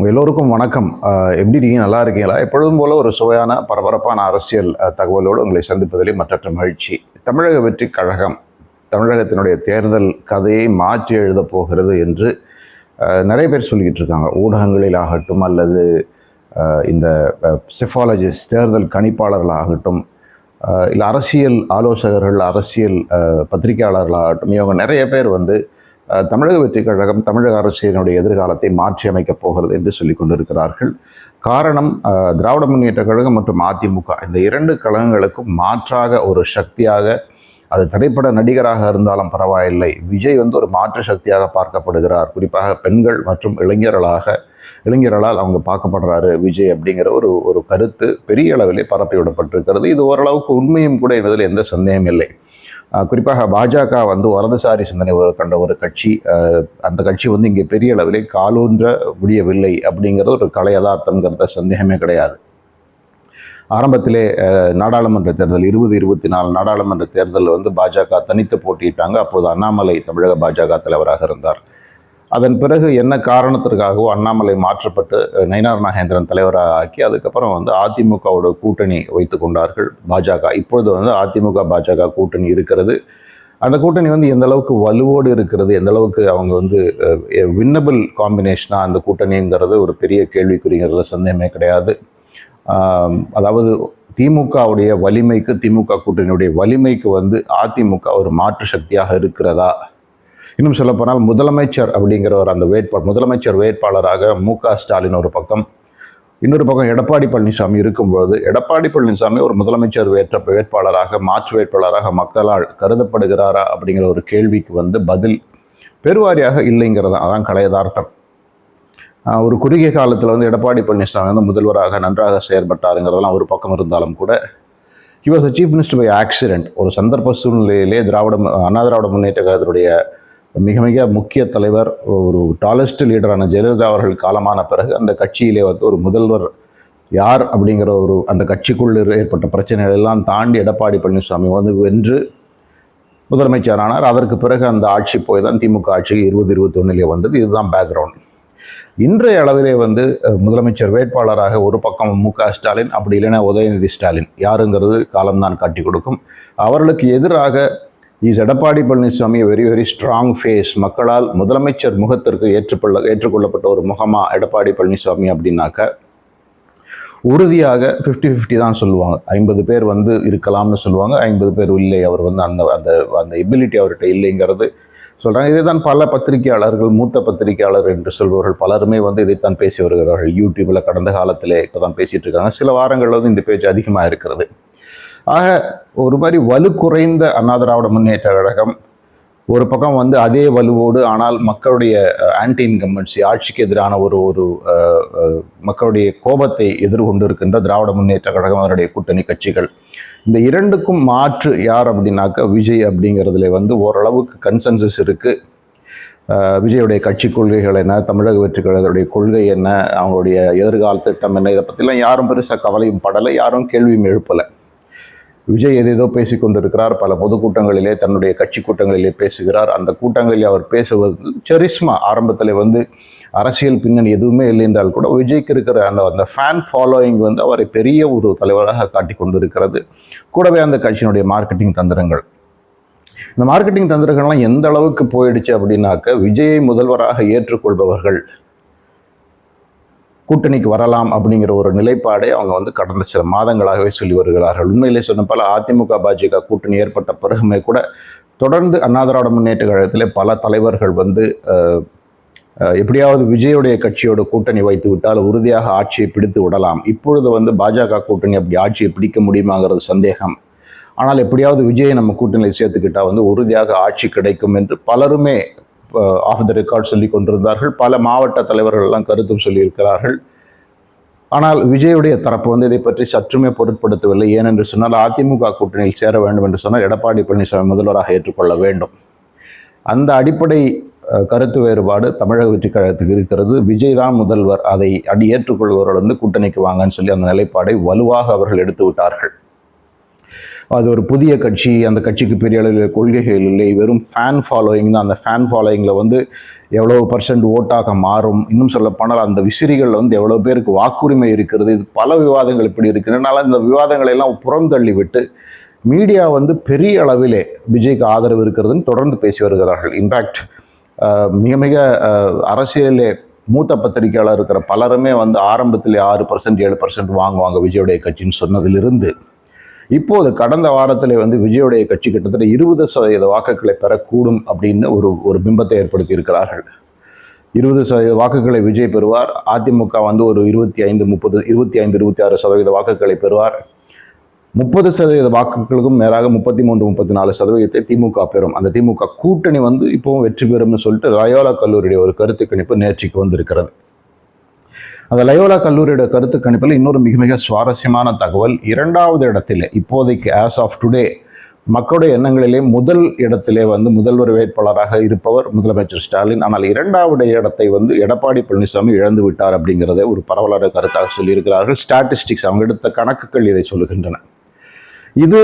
உங்கள் எல்லோருக்கும் வணக்கம். எப்படி இருக்கீங்க? நல்லா இருக்கீங்களா? எப்பொழுதும் போல ஒரு சுவையான பரபரப்பான அரசியல் தகவலோடு உங்களை சந்திப்பதிலே மற்றற்ற மகிழ்ச்சி. தமிழக வெற்றி கழகம் தமிழகத்தினுடைய தேர்தல் கதையை மாற்றி எழுதப் போகிறது என்று நிறைய பேர் சொல்லிக்கிட்டு இருக்காங்க. ஊடகங்களில் ஆகட்டும் அல்லது இந்த செஃபாலஜிஸ்ட் தேர்தல் கணிப்பாளர்களாகட்டும் இல்லை அரசியல் ஆலோசகர்கள் அரசியல் பத்திரிகையாளர்களாகட்டும் இவங்க நிறைய பேர் வந்து தமிழக வெற்றி கழகம் தமிழக அரசியலினுடைய எதிர்காலத்தை மாற்றி அமைக்கப் போகிறது என்று சொல்லிக் கொண்டிருக்கிறார்கள். காரணம் திராவிட முன்னேற்ற கழகம் மற்றும் அதிமுக இந்த இரண்டு கழகங்களுக்கும் மாற்றாக ஒரு சக்தியாக அது திரைப்பட நடிகராக இருந்தாலும் பரவாயில்லை. விஜய் வந்து ஒரு மாற்று சக்தியாக பார்க்கப்படுகிறார். குறிப்பாக பெண்கள் மற்றும் இளைஞர்களாக இளைஞர்களால் அவங்க பார்க்கப்படுறாரு விஜய் அப்படிங்கிற ஒரு ஒரு கருத்து பெரிய அளவிலே பரப்பி விடப்பட்டிருக்கிறது இது ஓரளவுக்கு உண்மையும் கூட என்பதில் எந்த சந்தேகம் இல்லை. குறிப்பாக பாஜக வந்து வரதுசாரி சிந்தனை கண்ட ஒரு கட்சி. அந்த கட்சி வந்து இங்கே பெரிய அளவிலே காலூன்ற முடியவில்லை அப்படிங்கிறது ஒரு கலை யதார்த்தங்கிறத சந்தேகமே கிடையாது. ஆரம்பத்திலே நாடாளுமன்ற தேர்தல் இருபது இருபத்தி நாலு நாடாளுமன்ற தேர்தலில் வந்து பாஜக தனித்து போட்டியிட்டாங்க. அப்போது அண்ணாமலை தமிழக பாஜக தலைவராக இருந்தார். அதன் பிறகு என்ன காரணத்திற்காகவோ அண்ணாமலை மாற்றப்பட்டு நயினார் நாகேந்திரன் தலைவராக ஆக்கி அதுக்கப்புறம் வந்து அதிமுகவோட கூட்டணி வைத்து கொண்டார்கள் பாஜக. இப்பொழுது வந்து அதிமுக பாஜக கூட்டணி இருக்கிறது. அந்த கூட்டணி வந்து எந்த அளவுக்கு வலுவோடு இருக்கிறது எந்த அளவுக்கு அவங்க வந்து வின்னபிள் காம்பினேஷனாக அந்த கூட்டணிங்கிறது ஒரு பெரிய கேள்விக்குறிங்கிறதுல சந்தேகமே கிடையாது. அதாவது திமுகவுடைய வலிமைக்கு திமுக கூட்டணியுடைய வலிமைக்கு வந்து அதிமுக ஒரு மாற்று சக்தியாக இருக்கிறதா? இன்னும் சொல்லப்போனால் முதலமைச்சர் அப்படிங்கிற ஒரு அந்த வேட்பாளர் முதலமைச்சர் வேட்பாளராக மு ஸ்டாலின் ஒரு பக்கம் இன்னொரு பக்கம் எடப்பாடி பழனிசாமி இருக்கும்போது எடப்பாடி பழனிசாமி ஒரு முதலமைச்சர் வேற்ற வேட்பாளராக மாற்று வேட்பாளராக மக்களால் கருதப்படுகிறாரா அப்படிங்கிற ஒரு கேள்விக்கு வந்து பதில் பெருவாரியாக இல்லைங்கிறது அதான் கலையதார்த்தம். ஒரு குறுகிய காலத்தில் வந்து எடப்பாடி பழனிசாமி வந்து முதல்வராக நன்றாக செயற்பட்டாருங்கிறதெல்லாம் ஒரு பக்கம் இருந்தாலும் கூட he was a chief minister by accident ஒரு சந்தர்ப்ப சூழ்நிலையிலே திராவிட அண்ணா திராவிட முன்னேற்ற கழகத்தினுடைய மிக மிக முக்கிய தலைவர் ஒரு டாலஸ்ட் லீடரான ஜெயலலிதா அவர்கள் காலமான பிறகு அந்த கட்சியிலே வந்து ஒரு முதல்வர் யார் அப்படிங்கிற ஒரு அந்த கட்சிக்குள் ஏற்பட்ட பிரச்சனைகள் எல்லாம் தாண்டி எடப்பாடி பழனிசாமி வந்து வென்று முதலமைச்சரானார் அதற்கு பிறகு அந்த ஆட்சி போய் தான் திமுக ஆட்சிக்கு இருபது இருபத்தி ஒன்றிலே வந்தது. இதுதான் பேக்ரவுண்ட் இன்றைய அளவிலே வந்து முதலமைச்சர் வேட்பாளராக ஒரு பக்கம் மு க ஸ்டாலின் அப்படி இல்லைன்னா உதயநிதி ஸ்டாலின். யாருங்கிறது காலம்தான் காட்டி கொடுக்கும். அவர்களுக்கு எதிராக is Edappadi Palaniswami very very strong face மக்களால் முதலமைச்சர் முகத்திற்கு ஏற்றுக்கொள்ள ஏற்றுக்கொள்ளப்பட்ட ஒரு முகமா எடப்பாடி பழனிசாமி அப்படின்னாக்க உறுதியாக ஃபிஃப்டி ஃபிஃப்டி தான் சொல்லுவாங்க. ஐம்பது பேர் வந்து இருக்கலாம்னு சொல்லுவாங்க. ஐம்பது பேர் இல்லை அவர் வந்து அந்த அந்த அந்த எபிலிட்டி அவர்கிட்ட இல்லைங்கிறது சொல்கிறாங்க இதைத்தான் பல பத்திரிகையாளர்கள் மூத்த பத்திரிகையாளர் என்று சொல்பவர்கள் பலருமே வந்து இதைத்தான் பேசி வருகிறார்கள். யூடியூப்பில் கடந்த காலத்திலே இப்போ தான் பேசிகிட்டு இருக்காங்க. சில வாரங்களில் வந்து இந்த பேச்சு அதிகமாக இருக்கிறது. ஆக ஒரு மாதிரி வலு குறைந்த அண்ணா திராவிட முன்னேற்ற கழகம் ஒரு பக்கம் வந்து அதே வலுவோடு ஆனால் மக்களுடைய ஆன்டி இன்கம்பன்சி ஆட்சிக்கு எதிரான ஒரு ஒரு மக்களுடைய கோபத்தை எதிர்கொண்டு இருக்கின்ற திராவிட முன்னேற்ற கழகம் அதனுடைய கூட்டணி கட்சிகள். இந்த இரண்டுக்கும் மாற்று யார் அப்படின்னாக்க விஜய் அப்படிங்கிறதுல வந்து ஓரளவுக்கு கன்சென்சஸ் இருக்குது விஜயுடைய கட்சி கொள்கைகள் என்ன தமிழக வெற்றி கழகத்துடைய கொள்கை என்ன அவங்களுடைய எதிர்கால திட்டம் என்ன இதை பற்றிலாம் யாரும் பெருசாக கவலையும் படலை யாரும் கேள்வியும் எழுப்பலை. விஜய் எதேதோ பேசி கொண்டிருக்கிறார். பல பொதுக்கூட்டங்களிலே தன்னுடைய கட்சி கூட்டங்களிலே பேசுகிறார். அந்த கூட்டங்களில் அவர் பேசுவது செரிஸ்மா ஆரம்பத்தில் வந்து அரசியல் பின்னணி எதுவுமே இல்லை என்றால் கூட விஜய்க்கு இருக்கிற அந்த அந்த ஃபேன் ஃபாலோயிங் வந்து அவரை பெரிய ஒரு தலைவராக காட்டி கொண்டிருக்கிறது. கூடவே அந்த கட்சியினுடைய மார்க்கெட்டிங் தந்திரங்கள். இந்த மார்க்கெட்டிங் தந்திரங்கள்லாம் எந்த அளவுக்கு போயிடுச்சு அப்படின்னாக்க விஜயை முதல்வராக ஏற்றுக்கொள்பவர்கள் கூட்டணிக்கு வரலாம் அப்படிங்கிற ஒரு நிலைப்பாடை அவங்க வந்து கடந்த சில மாதங்களாகவே சொல்லி வருகிறார்கள். உண்மையிலே சொன்ன பல அதிமுக பாஜக கூட்டணி ஏற்பட்ட பிறகுமே கூட தொடர்ந்து அண்ணாதிராவிட முன்னேற்ற கழகத்திலே பல தலைவர்கள் வந்து எப்படியாவது விஜயுடைய கட்சியோட கூட்டணி வைத்து விட்டால் உறுதியாக ஆட்சியை பிடித்து விடலாம். இப்பொழுது வந்து பாஜக கூட்டணி அப்படி ஆட்சியை பிடிக்க முடியுமாங்கிறது சந்தேகம். ஆனால் எப்படியாவது விஜயை நம்ம கூட்டணியில் சேர்த்துக்கிட்டால் வந்து உறுதியாக ஆட்சி கிடைக்கும் என்று பலருமே ஆஃப் த ரெக்கார்ட் சொல்லி கொண்டிருந்தார்கள். பல மாவட்ட தலைவர்கள் எல்லாம் கருத்தும் சொல்லியிருக்கிறார்கள். ஆனால் விஜயுடைய தரப்பு வந்து இதை பற்றி சற்றுமே பொருட்படுத்தவில்லை. ஏனென்று சொன்னால் அதிமுக கூட்டணியில் சேர வேண்டும் என்று சொன்னால் எடப்பாடி பழனிசாமி முதல்வராக ஏற்றுக்கொள்ள வேண்டும். அந்த அடிப்படை கருத்து வேறுபாடு தமிழக வெற்றி கழகத்துக்கு இருக்கிறது. விஜய் தான் முதல்வர். அதை அடி ஏற்றுக்கொள்பவர்கள் வந்து கூட்டணிக்கு வாங்கன்னு சொல்லி அந்த நிலைப்பாடை வலுவாக அவர்கள் எடுத்து விட்டார்கள் அது ஒரு புதிய கட்சி அந்த கட்சிக்கு பெரிய அளவில் கொள்கைகள் இல்லை. வெறும் ஃபேன் ஃபாலோயிங் தான். அந்த ஃபேன் ஃபாலோயிங்கில் வந்து எவ்வளோ பர்சன்ட் ஓட்டாக மாறும்? இன்னும் சொல்லப்போனால் அந்த விசிறிகளில் வந்து எவ்வளோ பேருக்கு வாக்குரிமை இருக்கிறது? இது பல விவாதங்கள் இப்படி இருக்கிறதுனால இந்த விவாதங்களை எல்லாம் புறந்தள்ளி விட்டு மீடியா வந்து பெரிய அளவிலே விஜய்க்கு ஆதரவு இருக்கிறதுன்னு தொடர்ந்து பேசி வருகிறார்கள். இன்ஃபேக்ட் மிக மிக அரசியலே மூத்த பத்திரிகையாளர் இருக்கிற பலருமே வந்து ஆரம்பத்தில் ஆறு பர்சன்ட் ஏழு பர்சன்ட் வாங்குவாங்க விஜயுடைய கட்சின்னு சொன்னதிலிருந்து. இப்போது கடந்த வாரத்தில் வந்து விஜயோடைய கட்சி கிட்டத்தட்ட இருபது சதவீத வாக்குகளை பெறக்கூடும் அப்படின்னு ஒரு ஒரு பிம்பத்தை ஏற்படுத்தி இருக்கிறார்கள் இருபது சதவீத வாக்குகளை விஜய் பெறுவார். அதிமுக வந்து ஒரு இருபத்தி ஐந்து முப்பது இருபத்தி ஐந்து இருபத்தி ஆறு சதவீத வாக்குகளை பெறுவார். முப்பது சதவீத வாக்குகளுக்கும் மேலாக முப்பத்தி மூன்று முப்பத்தி நாலு சதவீதத்தை திமுக பெறும். அந்த திமுக கூட்டணி வந்து இப்போவும் வெற்றி பெறும்னு சொல்லிட்டு லயோலா கல்லூரியுடைய ஒரு கருத்து கணிப்பு நேர்ச்சிக்கு வந்திருக்கிறது. அந்த லயோலா கல்லூரியோட கருத்து கணிப்பில் இன்னொரு மிக மிக சுவாரஸ்யமான தகவல் இரண்டாவது இடத்திலே இப்போதைக்கு ஆஸ் ஆஃப் டுடே மக்களுடைய எண்ணங்களிலே முதல் இடத்திலே வந்து முதல்வர் வேட்பாளராக இருப்பவர் முதலமைச்சர் ஸ்டாலின். ஆனால் இரண்டாவது இடத்தை வந்து எடப்பாடி பழனிசாமி இழந்து விட்டார் அப்படிங்கிறத ஒரு பரவலான கருத்தாக சொல்லியிருக்கிறார்கள். ஸ்டாட்டிஸ்டிக்ஸ் அவங்க எடுத்த கணக்குகள் இதை சொல்லுகின்றன. இது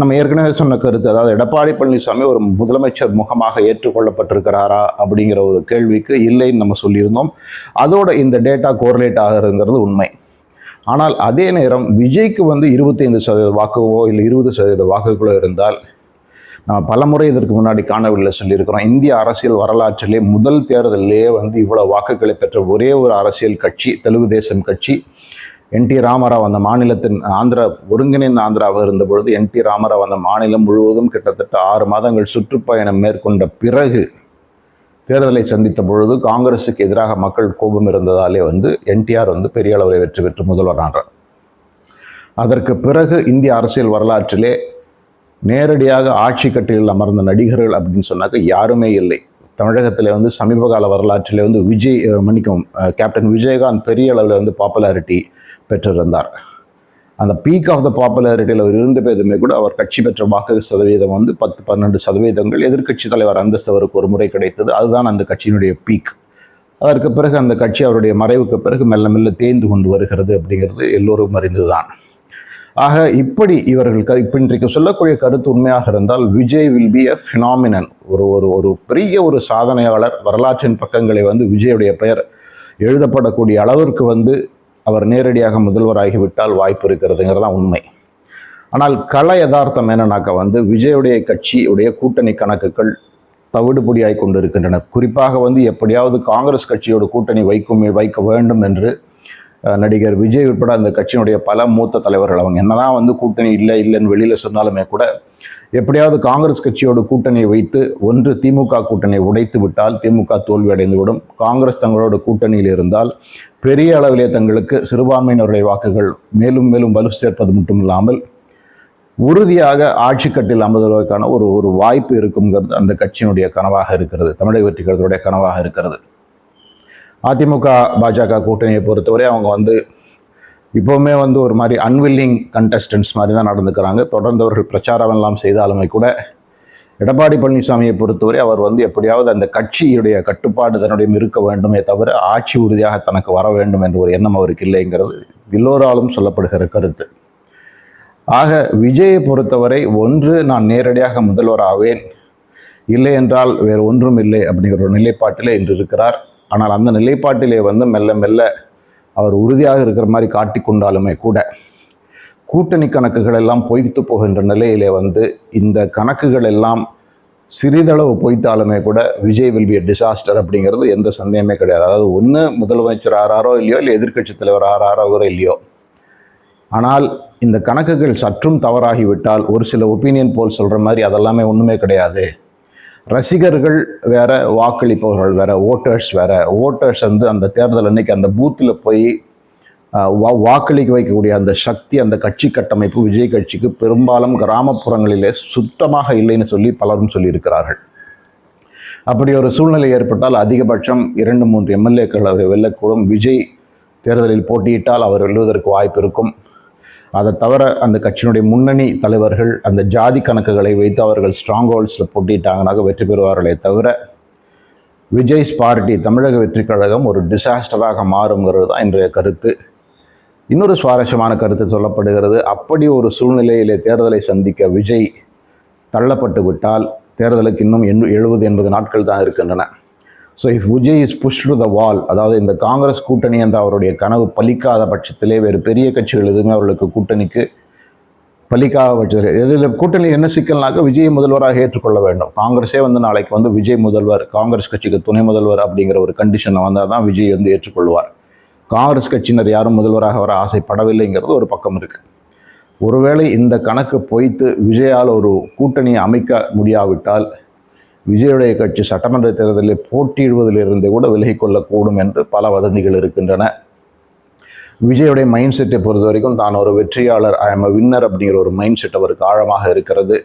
நம்ம ஏற்கனவே சொன்ன கருத்து அதாவது எடப்பாடி பழனிசாமி ஒரு முதலமைச்சர் முகமாக ஏற்றுக்கொள்ளப்பட்டிருக்கிறாரா அப்படிங்கிற ஒரு கேள்விக்கு இல்லைன்னு நம்ம சொல்லியிருந்தோம். அதோட இந்த டேட்டா கோரிலேட் ஆகிறதுங்கிறது உண்மை. ஆனால் அதே நேரம் விஜய்க்கு வந்து இருபத்தைந்து சதவீத வாக்குவோ இல்லை இருபது சதவீத வாக்குகளோ இருந்தால் நம்ம பலமுறை இதற்கு முன்னாடி காணவில்லை சொல்லியிருக்கிறோம். இந்திய அரசியல் வரலாற்றிலே முதல் தேர்தலிலேயே வந்து இவ்வளோ வாக்குகளை பெற்ற ஒரே ஒரு அரசியல் கட்சி தெலுங்கு தேசம் கட்சி. என் டி ராமராவ் அந்த மாநிலத்தின் ஆந்திரா ஒருங்கிணைந்த ஆந்திராவாக இருந்த பொழுது என் டி ராமராவ் அந்த மாநிலம் முழுவதும் கிட்டத்தட்ட ஆறு மாதங்கள் சுற்றுப்பயணம் மேற்கொண்ட பிறகு தேர்தலை சந்தித்த பொழுது காங்கிரஸுக்கு எதிராக மக்கள் கோபம் இருந்ததாலே வந்து என்டிஆர் வந்து பெரிய அளவில் வெற்றி பெற்று முதல்வரானார் அதற்கு பிறகு இந்திய அரசியல் வரலாற்றிலே நேரடியாக ஆட்சி கட்டிலில் அமர்ந்த நடிகர்கள் அப்படின்னு சொன்னாக்க யாருமே இல்லை. தமிழகத்தில் வந்து சமீபகால வரலாற்றில் வரலாற்றிலே வந்து விஜய் மன்னிக்கும் கேப்டன் விஜயகாந்த் பெரிய அளவில் வந்து பாப்புலாரிட்டி பெற்றிருந்தார். அந்த பீக் ஆஃப் த பாப்புலாரிட்டியில் அவர் இருந்த போதுமே கூட அவர் கட்சி பெற்ற வாக்கு சதவீதம் வந்து பத்து பன்னெண்டு சதவீதங்கள். எதிர்கட்சி தலைவர் அந்தஸ்து அவருக்கு ஒரு முறை கிடைத்தது. அதுதான் அந்த கட்சியினுடைய பீக் அதற்கு பிறகு அந்த கட்சி அவருடைய மறைவுக்கு பிறகு மெல்ல மெல்ல தேய்ந்து கொண்டு வருகிறது அப்படிங்கிறது எல்லோரும் அறிந்துதான் ஆக இப்படி இவர்கள் க இப்போ இன்றைக்கு சொல்லக்கூடிய கருத்து உண்மையாக இருந்தால் Vijay will be a phenomenon ஒரு ஒரு ஒரு பெரிய ஒரு சாதனையாளர் வரலாற்றின் பக்கங்களை வந்து விஜயுடைய பெயர் எழுதப்படக்கூடிய அளவிற்கு வந்து அவர் நேரடியாக முதல்வராகிவிட்டால் வாய்ப்பு இருக்கிறதுங்கிறது தான் உண்மை. ஆனால் கள யதார்த்தம் என்னன்னாக்கா வந்து விஜயுடைய கட்சியுடைய கூட்டணி கணக்குகள் தவிடுபொடியாய் கொண்டு இருக்கின்றன குறிப்பாக வந்து எப்படியாவது காங்கிரஸ் கட்சியோட கூட்டணி வைக்கும் வைக்க வேண்டும் என்று நடிகர் விஜய் உட்பட அந்த கட்சியினுடைய பல மூத்த தலைவர்கள் அவங்க என்னதான் வந்து கூட்டணி இல்லை இல்லைன்னு வெளியில் சொன்னாலுமே கூட எப்படியாவது காங்கிரஸ் கட்சியோட கூட்டணியை வைத்து ஒன்று திமுக கூட்டணியை உடைத்து விட்டால் திமுக தோல்வி அடைந்துவிடும் காங்கிரஸ் தங்களோட கூட்டணியில் இருந்தால் பெரிய அளவிலே தங்களுக்கு சிறுபான்மையினருடைய வாக்குகள் மேலும் மேலும் வலு சேர்ப்பது மட்டும் இல்லாமல் உறுதியாக ஆட்சி கட்டில் அமர்வதற்கான ஒரு ஒரு வாய்ப்பு இருக்குங்கிறது அந்த கட்சியினுடைய கனவாக இருக்கிறது. தமிழக வெற்றி கழகத்துடைய கனவாக இருக்கிறது. அதிமுக பாஜக கூட்டணியை பொறுத்தவரை அவங்க வந்து இப்போவுமே வந்து ஒரு மாதிரி அன்வில்லிங் கண்டஸ்டன்ஸ் மாதிரி தான் நடந்துக்கிறாங்க. தொடர்ந்து அவர்கள் பிரச்சாரம் எல்லாம் செய்தாலுமே கூட எடப்பாடி பழனிசாமியை பொறுத்தவரை அவர் வந்து எப்படியாவது அந்த கட்சியுடைய கட்டுப்பாடு தன்னுடைய இருக்க வேண்டுமே தவிர ஆட்சி உறுதியாக தனக்கு வர வேண்டும் என்ற ஒரு எண்ணம் அவருக்கு இல்லைங்கிறது எல்லோராலும் சொல்லப்படுகிற கருத்து. ஆக விஜயை பொறுத்தவரை ஒன்று நான் நேரடியாக முதல்வர் ஆவேன் இல்லை என்றால் வேறு ஒன்றும் இல்லை அப்படிங்கிற ஒரு நிலைப்பாட்டிலே இன்று இருக்கிறார். ஆனால் அந்த நிலைப்பாட்டிலே வந்து மெல்ல மெல்ல அவர் உறுதியாக இருக்கிற மாதிரி காட்டிக்கொண்டாலுமே கூட கூட்டணி கணக்குகள் எல்லாம் பொய்த்து போகின்ற நிலையிலே வந்து இந்த கணக்குகள் எல்லாம் சிறிதளவு பொய்த்தாலுமே கூட விஜய் வில் பி டிசாஸ்டர் அப்படிங்கிறது எந்த சந்தேகமே கிடையாது. அதாவது ஒன்று முதலமைச்சர் ஆறாரோ இல்லையோ இல்லை எதிர்க்கட்சி தலைவர் ஆறாரோ இல்லையோ. ஆனால் இந்த கணக்குகள் சற்றும் தவறாகிவிட்டால் ஒரு சில ஒப்பீனியன் போல் சொல்கிற மாதிரி அதெல்லாமே ஒன்றுமே கிடையாது. ரசிகர்கள் வேற வாக்களிப்பவர்கள் வேற ஓட்டர்ஸ் வேற. ஓட்டர்ஸ் வந்து அந்த தேர்தல் அன்னைக்கு அந்த பூத்தில் போய் வா வாக்களிக்க வைக்கக்கூடிய அந்த சக்தி அந்த கட்சி கட்டமைப்பு விஜய் கட்சிக்கு பெரும்பாலும் கிராமப்புறங்களிலே சுத்தமாக இல்லைன்னு சொல்லி பலரும் சொல்லியிருக்கிறார்கள். அப்படி ஒரு சூழ்நிலை ஏற்பட்டால் அதிகபட்சம் இரண்டு மூன்று எம்எல்ஏக்கள் அவரை வெல்லக்கூடும். விஜய் தேர்தலில் போட்டியிட்டால் அவர் வெல்வதற்கு வாய்ப்பு இருக்கும். அதை தவிர அந்த கட்சியினுடைய முன்னணி தலைவர்கள் அந்த ஜாதி கணக்குகளை வைத்து அவர்கள் ஸ்ட்ராங் ஹோல்ஸில் போட்டிட்டாங்கனாக வெற்றி பெறுவார்களே தவிர விஜய்ஸ் பார்ட்டி தமிழக வெற்றி கழகம் ஒரு டிசாஸ்டராக மாறுங்கிறது தான் இன்றைய கருத்து. இன்னொரு சுவாரஸ்யமான கருத்து சொல்லப்படுகிறது அப்படி ஒரு சூழ்நிலையிலே தேர்தலை சந்திக்க விஜய் தள்ளப்பட்டு விட்டால் தேர்தலுக்கு இன்னும் எண்ணு எழுபது எண்பது நாட்கள் தான் இருக்கின்றன. So if Vijay is push to the wall அதாவது இந்த காங்கிரஸ் கூட்டணி என்ற அவருடைய கனவு பலிக்காத பட்சத்திலே வேறு பெரிய கட்சிகள் எதுவுமே அவர்களுக்கு கூட்டணிக்கு பலிக்காத பட்சத்தில் இதில் கூட்டணி என்ன சிக்கல்னாக்க விஜய் முதல்வராக ஏற்றுக்கொள்ள வேண்டும். காங்கிரஸே வந்து நாளைக்கு வந்து விஜய் முதல்வர் காங்கிரஸ் கட்சிக்கு துணை முதல்வர் அப்படிங்கிற ஒரு கண்டிஷனை வந்தால் தான் விஜய் வந்து ஏற்றுக்கொள்வார். காங்கிரஸ் கட்சியினர் யாரும் முதல்வராக வர ஆசைப்படவில்லைங்கிறது ஒரு பக்கம் இருக்குது ஒருவேளை இந்த கணக்கு பொய்த்து விஜயால் ஒரு கூட்டணியை அமைக்க முடியாவிட்டால் விஜயுடைய கட்சி சட்டமன்ற தேர்தலில் போட்டியிடுவதிலிருந்து கூட விலகிக் கொள்ளக்கூடும் என்று பல வதந்திகள் இருக்கின்றன. விஜயுடைய மைண்ட் செட்டை பொறுத்த வரைக்கும் தான் ஒரு வெற்றியாளர் ஐ எம் வின்னர் அப்படிங்கிற ஒரு மைண்ட் செட் அவருக்கு ஆழமாக இருக்கிறது.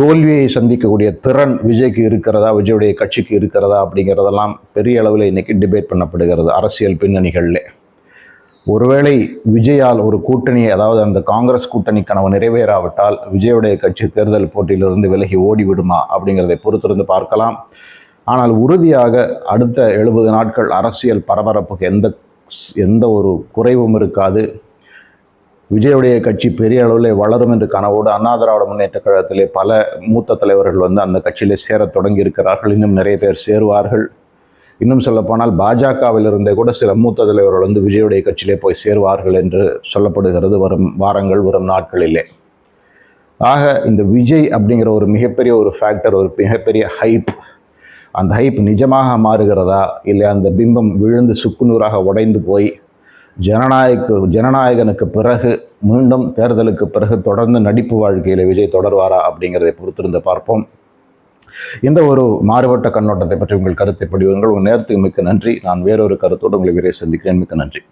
தோல்வியை சந்திக்கக்கூடிய திறன் விஜய்க்கு இருக்கிறதா விஜயுடைய கட்சிக்கு இருக்கிறதா அப்படிங்கிறதெல்லாம் பெரிய அளவில் இன்றைக்கி டிபேட் பண்ணப்படுகிறது அரசியல் பின்னணிகளில். ஒருவேளை விஜயால் ஒரு கூட்டணி அதாவது அந்த காங்கிரஸ் கூட்டணி கனவு நிறைவேறாவிட்டால் விஜயுடைய கட்சி தேர்தல் போட்டியிலிருந்து விலகி ஓடிவிடுமா அப்படிங்கிறதை பொறுத்திருந்து பார்க்கலாம். ஆனால் உறுதியாக அடுத்த எழுபது நாட்கள் அரசியல் பரபரப்புக்கு எந்த எந்த ஒரு குறைவும் இருக்காது. விஜயுடைய கட்சி பெரிய அளவில் வளரும் என்று கனவோடு அண்ணா திராவிட முன்னேற்ற கழகத்திலே பல மூத்த தலைவர்கள் வந்து அந்த கட்சியிலே சேரத் தொடங்கி இருக்கிறார்கள் இன்னும் நிறைய பேர் சேருவார்கள். இன்னும் சொல்லப்போனால் பாஜகவில் இருந்தே கூட சில மூத்த தலைவர்கள் வந்து விஜயுடைய கட்சியிலே போய் சேருவார்கள் என்று சொல்லப்படுகிறது வரும் வாரங்கள் வரும் நாட்களிலே. ஆக இந்த விஜய் அப்படிங்கிற ஒரு மிகப்பெரிய ஒரு ஃபேக்டர் ஒரு மிகப்பெரிய ஹைப் அந்த ஹைப் நிஜமாக மாறுகிறதா? இல்லை அந்த பிம்பம் விழுந்து சுக்குநூறாக உடைந்து போய் ஜனநாயக ஜனநாயகனுக்கு பிறகு மீண்டும் தேர்தலுக்கு பிறகு தொடர்ந்து நடிப்பு வாழ்க்கையில் விஜய் தொடர்வாரா அப்படிங்கிறதை பொறுத்திருந்து பார்ப்போம். இந்த ஒரு மாறுபட்ட கண்ணோட்டத்தை பற்றி உங்கள் கருத்தை படிவுங்கள் உங்கள் நேரத்துக்கு மிக்க நன்றி. நான் வேறொரு கருத்தோடு உங்களை விரைவில் சந்திக்கிறேன். மிக்க நன்றி.